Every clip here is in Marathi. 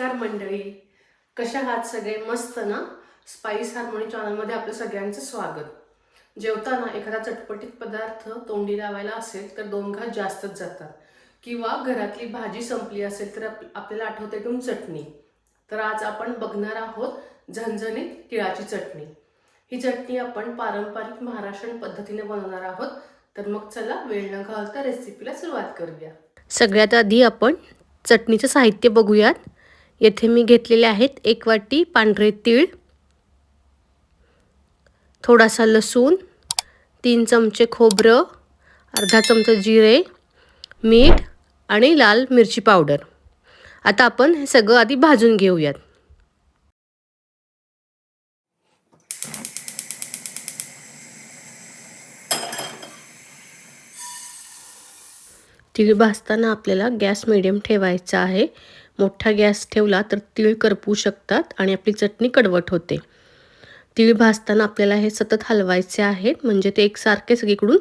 नमस्कार मंडळी. कशा आहात सगळे? मस्त ना? स्पाईस हार्मोनी चॅनलमध्ये आपलं सगळ्यांचं स्वागत. जेवताना एखादा चटपटीत पदार्थ तोंडी लावायला असेल तर दोन घास जास्तच जातात. किंवा घरातली भाजी संपली असेल तर आपल्याला आठवते एकदम चटणी. तर आज आपण बघणार आहोत झणझणीत तिळाची चटणी. ही चटणी आपण पारंपरिक महाराष्ट्रीयन पद्धतीने बनवणार आहोत. तर मग चला वेळ न घालता रेसिपीला सुरुवात करूया. सगळ्यात आधी आपण चटणीचं साहित्य बघूयात. येथे मी घेतलेले आहेत एक वाटी पांढरे तीळ थोडासा लसूण तीन चमचे खोबरं अर्धा चमचा जिरे मीठ आणि लाल मिरची पावडर. आता आपण हे सगळं आधी भाजून घेऊयात. तीळ भाजताना आपल्याला गॅस मिडियम ठेवायचा आहे. मोठा गॅस ठेवला तर तीळ करपू शकतात आणि आपली चटणी कडवट होते. तीळ भाजताना आपल्याला हे सतत हलवायचे आहेत म्हणजे ते एकसारखे सगळीकडून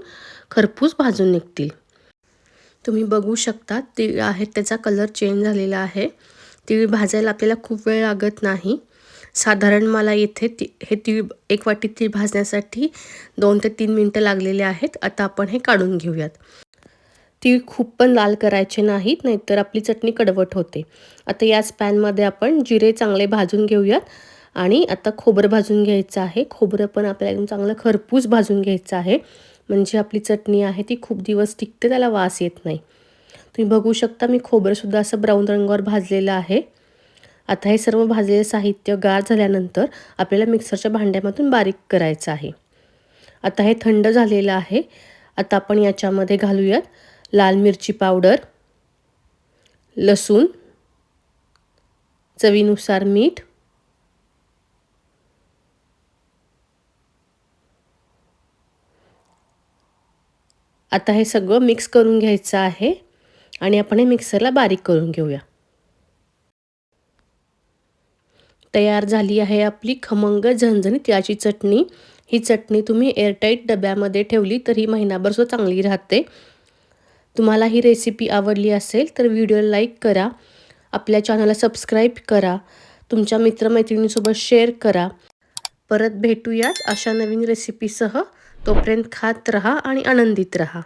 खरपूस भाजून निघतील. तुम्ही बघू शकता तीळ आहेत त्याचा कलर चेंज झालेला आहे. तीळ भाजायला आपल्याला खूप वेळ लागत नाही. साधारण मला येथे ती हे तीळ एक वाटी तीळ भाजण्यासाठी दोन ते तीन मिनटं लागलेले आहेत. आता आपण हे काढून घेऊयात. तीळ खूप पण लाल करायचे नाहीत नाहीतर आपली चटणी कडवट होते. आता याच पॅनमध्ये आपण जिरे चांगले भाजून घेऊयात. आणि आता खोबरं भाजून घ्यायचं आहे. खोबरं पण आपल्याला एकदम चांगलं खरपूस भाजून घ्यायचं आहे. म्हणजे आपली चटणी आहे ती खूप दिवस टिकते त्याला वास येत नाही. तुम्ही बघू शकता मी खोबरंसुद्धा असं ब्राऊन रंगावर भाजलेलं आहे. आता हे सर्व भाजलेलं साहित्य गार झाल्यानंतर आपल्याला मिक्सरच्या भांड्यामधून बारीक करायचं आहे. आता हे थंड झालेलं आहे. आता आपण याच्यामध्ये घालूयात. लाल मिरची पावडर लसूण चवीनुसार मीठ आता हे सगळं मिक्स करून घ्यायचं आहे आणि आपण हे मिक्सरला बारीक करून घेऊया. तयार झाली आहे आपली खमंग झणझणीत याची चटणी. ही चटणी तुम्ही एअरटाईट डब्यामध्ये ठेवली तर ही महिनाभरसुद्धा चांगली राहते. तुम्हाला ही रेसिपी आवडली असेल तर व्हिडिओ लाईक करा. आपल्या चॅनलला सबस्क्राईब करा. तुमच्या मित्रमैत्रिणींसोबत शेअर करा. परत भेटूयात अशा नवीन रेसिपीसह तोपर्यंत खात रहा आणि आनंदित रहा.